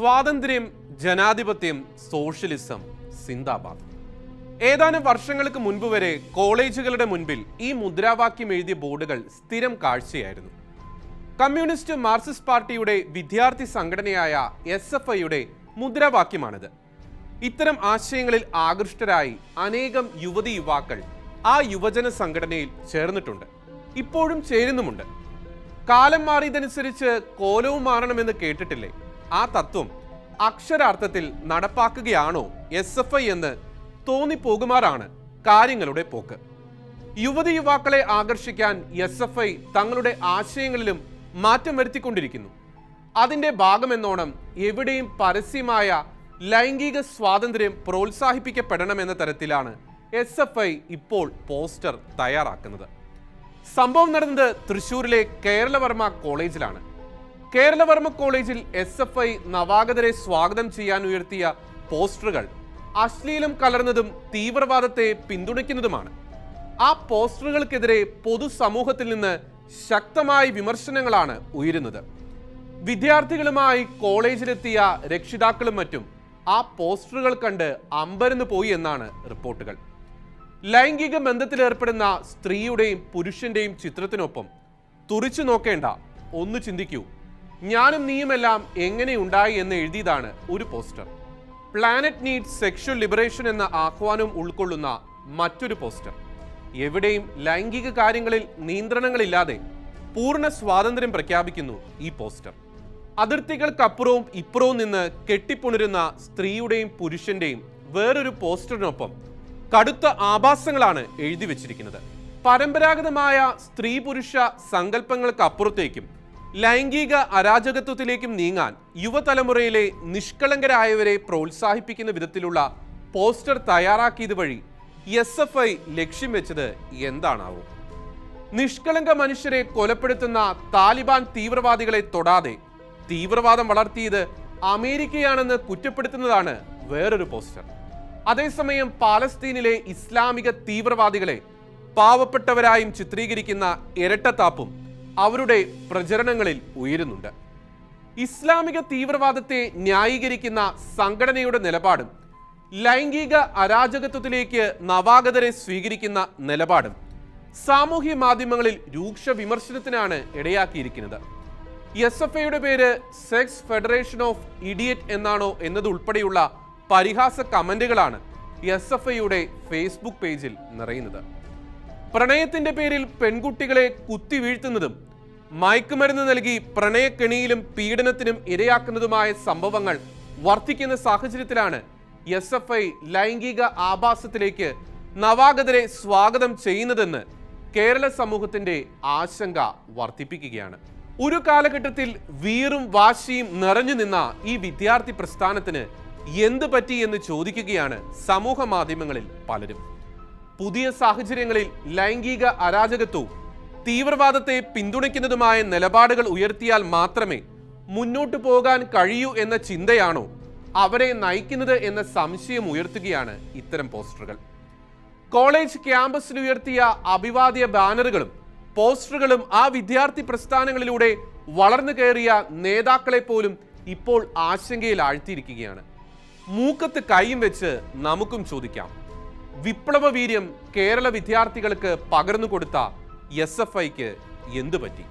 സ്വാതന്ത്ര്യം ജനാധിപത്യം സോഷ്യലിസം സിന്ദാബാദ്. ഏതാനും വർഷങ്ങൾക്ക് മുൻപ് വരെ കോളേജുകളുടെ മുൻപിൽ ഈ മുദ്രാവാക്യം എഴുതിയ ബോർഡുകൾ സ്ഥിരം കാഴ്ചയായിരുന്നു. കമ്മ്യൂണിസ്റ്റ് മാർക്സിസ്റ്റ് പാർട്ടിയുടെ വിദ്യാർത്ഥി സംഘടനയായ എസ് എഫ് ഐയുടെ മുദ്രാവാക്യമാണിത്. ഇത്തരം ആശയങ്ങളിൽ ആകൃഷ്ടരായി അനേകം യുവതി യുവാക്കൾ ആ യുവജന സംഘടനയിൽ ചേർന്നിട്ടുണ്ട്. ഇപ്പോഴും ചേരുന്നുമുണ്ട്. കാലം മാറിയതനുസരിച്ച് കോലവും മാറണമെന്ന് കേട്ടിട്ടില്ലേ? ആ തത്വം അക്ഷരാർത്ഥത്തിൽ നടപ്പാക്കുകയാണോ എസ് എഫ് ഐ എന്ന് തോന്നിപ്പോകുമാറാണ് കാര്യങ്ങളുടെ പോക്ക്. യുവതി യുവാക്കളെ ആകർഷിക്കാൻ എസ് എഫ് ഐ തങ്ങളുടെ ആശയങ്ങളിലും മാറ്റം വരുത്തിക്കൊണ്ടിരിക്കുന്നു. അതിന്റെ ഭാഗമെന്നോണം എവിടെയും പരസ്യമായ ലൈംഗിക സ്വാതന്ത്ര്യം പ്രോത്സാഹിപ്പിക്കപ്പെടണമെന്ന തരത്തിലാണ് എസ് എഫ് ഐ ഇപ്പോൾ പോസ്റ്റർ തയ്യാറാക്കുന്നത്. സംഭവം നടന്നത് തൃശൂരിലെ കേരളവർമ്മ കോളേജിലാണ്. കേരളവർമ്മ കോളേജിൽ എസ് എഫ് ഐ നവാഗതരെ സ്വാഗതം ചെയ്യാൻ ഉയർത്തിയ പോസ്റ്ററുകൾ അശ്ലീലം കലർന്നതും തീവ്രവാദത്തെ പിന്തുണയ്ക്കുന്നതുമാണ്. ആ പോസ്റ്ററുകൾക്കെതിരെ പൊതുസമൂഹത്തിൽ നിന്ന് ശക്തമായ വിമർശനങ്ങളാണ് ഉയരുന്നത്. വിദ്യാർത്ഥികളുമായി കോളേജിലെത്തിയ രക്ഷിതാക്കളും മറ്റും ആ പോസ്റ്ററുകൾ കണ്ട് അമ്പരന്ന് പോയി എന്നാണ് റിപ്പോർട്ടുകൾ. ലൈംഗിക ബന്ധത്തിലേർപ്പെടുന്ന സ്ത്രീയുടെയും പുരുഷന്റെയും ചിത്രത്തിനൊപ്പം തുറിച്ചു നോക്കേണ്ട ഒന്ന് ചിന്തിക്കൂ. ഞാനും നീയുമെല്ലാം എങ്ങനെയുണ്ടായി എന്ന് എഴുതിയതാണ് ഒരു poster. Planet need sexual liberation എന്ന ആഹ്വാനം ഉൾക്കൊള്ളുന്ന മറ്റൊരു പോസ്റ്റർ. എവിടെയും ലൈംഗിക കാര്യങ്ങളിൽ നിയന്ത്രണങ്ങളില്ലാതെ പൂർണ സ്വാതന്ത്ര്യം പ്രഖ്യാപിക്കുന്നു ഈ പോസ്റ്റർ. അതിർത്തികൾക്കപ്പുറവും ഇപ്പുറവും നിന്ന് കെട്ടിപ്പുണരുന്ന സ്ത്രീയുടെയും പുരുഷന്റെയും വേറൊരു പോസ്റ്ററിനൊപ്പം കടുത്ത ആഭാസങ്ങളാണ് എഴുതി വച്ചിരിക്കുന്നത്. പരമ്പരാഗതമായ സ്ത്രീ പുരുഷ സങ്കല്പങ്ങൾക്കപ്പുറത്തേക്കും ലൈംഗിക അരാജകത്വത്തിലേക്കും നീങ്ങാൻ യുവതലമുറയിലെ നിഷ്കളങ്കരായവരെ പ്രോത്സാഹിപ്പിക്കുന്ന വിധത്തിലുള്ള പോസ്റ്റർ തയ്യാറാക്കിയത് വഴി എസ് എഫ് ഐ ലക്ഷ്യം വെച്ചത് എന്താണാവും? നിഷ്കളങ്ക മനുഷ്യരെ കൊലപ്പെടുത്തുന്ന താലിബാൻ തീവ്രവാദികളെ തൊടാതെ തീവ്രവാദം വളർത്തിയത് അമേരിക്കയാണെന്ന് കുറ്റപ്പെടുത്തുന്നതാണ് വേറൊരു പോസ്റ്റർ. അതേസമയം പാലസ്തീനിലെ ഇസ്ലാമിക തീവ്രവാദികളെ പാവപ്പെട്ടവരായും ചിത്രീകരിക്കുന്ന ഇരട്ടത്താപ്പും അവരുടെ പ്രചരണങ്ങളിൽ ഉയരുന്നുണ്ട്. ഇസ്ലാമിക തീവ്രവാദത്തെ ന്യായീകരിക്കുന്ന സംഘടനയുടെ നിലപാടും ലൈംഗിക അരാജകത്വത്തിലേക്ക് നവാഗതരെ സ്വീകരിക്കുന്ന നിലപാടും സാമൂഹ്യ മാധ്യമങ്ങളിൽ രൂക്ഷ വിമർശനത്തിനാണ് ഇടയാക്കിയിരിക്കുന്നത്. എസ് എഫ് ഐയുടെ പേര് സെക്സ് ഫെഡറേഷൻ ഓഫ് ഇഡിയറ്റ് എന്നാണോ എന്നതുൾപ്പെടെയുള്ള പരിഹാസ കമന്റുകളാണ് എസ് എഫ് ഐയുടെ ഫേസ്ബുക്ക് പേജിൽ നിറയുന്നത്. പ്രണയത്തിന്റെ പേരിൽ പെൺകുട്ടികളെ കുത്തി വീഴ്ത്തുന്നതും മയക്കുമരുന്ന് നൽകി പ്രണയക്കെണിയിലും പീഡനത്തിനും ഇരയാക്കുന്നതുമായ സംഭവങ്ങൾ വർദ്ധിക്കുന്ന സാഹചര്യത്തിലാണ് എസ് എഫ് ഐ ലൈംഗിക ആഭാസത്തിലേക്ക് നവാഗതരെ സ്വാഗതം ചെയ്യുന്നതെന്ന് കേരള സമൂഹത്തിന്റെ ആശങ്ക വർദ്ധിപ്പിക്കുകയാണ്. ഒരു കാലഘട്ടത്തിൽ വീറും വാശിയും നിറഞ്ഞു നിന്ന ഈ വിദ്യാർത്ഥി പ്രസ്ഥാനത്തിന് എന്ത് പറ്റി എന്ന് ചോദിക്കുകയാണ് സമൂഹ മാധ്യമങ്ങളിൽ പലരും. പുതിയ സാഹചര്യങ്ങളിൽ ലൈംഗിക അരാജകത്വവും തീവ്രവാദത്തെ പിന്തുണയ്ക്കുന്നതുമായ നിലപാടുകൾ ഉയർത്തിയാൽ മാത്രമേ മുന്നോട്ടു പോകാൻ കഴിയൂ എന്ന ചിന്തയാണോ അവരെ നയിക്കുന്നത് എന്ന സംശയം ഉയർത്തുകയാണ് ഇത്തരം പോസ്റ്ററുകൾ. കോളേജ് ക്യാമ്പസിൽ ഉയർത്തിയ അഭിവാദ്യ ബാനറുകളും പോസ്റ്ററുകളും ആ വിദ്യാർത്ഥി പ്രസ്ഥാനങ്ങളിലൂടെ വളർന്നു കയറിയ നേതാക്കളെ പോലും ഇപ്പോൾ ആശങ്കയിൽ ആഴ്ത്തിയിരിക്കുകയാണ് മൂക്കത്ത് കൈയും വെച്ച് നമുക്കും ചോദിക്കാം. വിപ്ലവ വീര്യം കേരള വിദ്യാർത്ഥികൾക്ക് പകർന്നു കൊടുത്ത എസ് എഫ് ഐക്ക് എന്തു പറ്റി